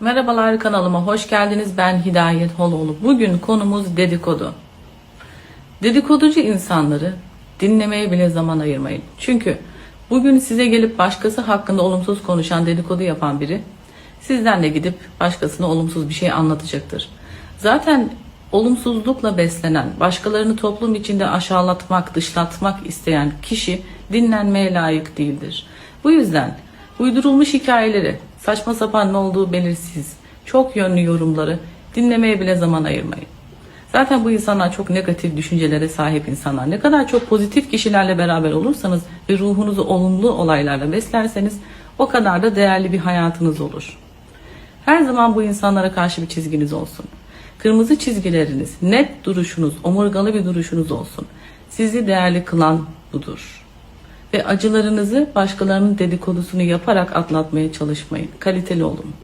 Merhabalar kanalıma hoş geldiniz. Ben Hidayet Holoğlu. Bugün konumuz dedikodu. Dedikoducu insanları dinlemeye bile zaman ayırmayın. Çünkü bugün size gelip başkası hakkında olumsuz konuşan dedikodu yapan biri sizden de gidip başkasına olumsuz bir şey anlatacaktır. Zaten olumsuzlukla beslenen, başkalarını toplum içinde aşağılatmak, dışlatmak isteyen kişi dinlenmeye layık değildir. Bu yüzden uydurulmuş hikayeleri, saçma sapan ne olduğu belirsiz, çok yönlü yorumları dinlemeye bile zaman ayırmayın. Zaten bu insanlar çok negatif düşüncelere sahip insanlar. Ne kadar çok pozitif kişilerle beraber olursanız ve ruhunuzu olumlu olaylarla beslerseniz o kadar da değerli bir hayatınız olur. Her zaman bu insanlara karşı bir çizginiz olsun. Kırmızı çizgileriniz, net duruşunuz, omurgalı bir duruşunuz olsun. Sizi değerli kılan budur. Ve acılarınızı başkalarının dedikodusunu yaparak atlatmaya çalışmayın. Kaliteli olun.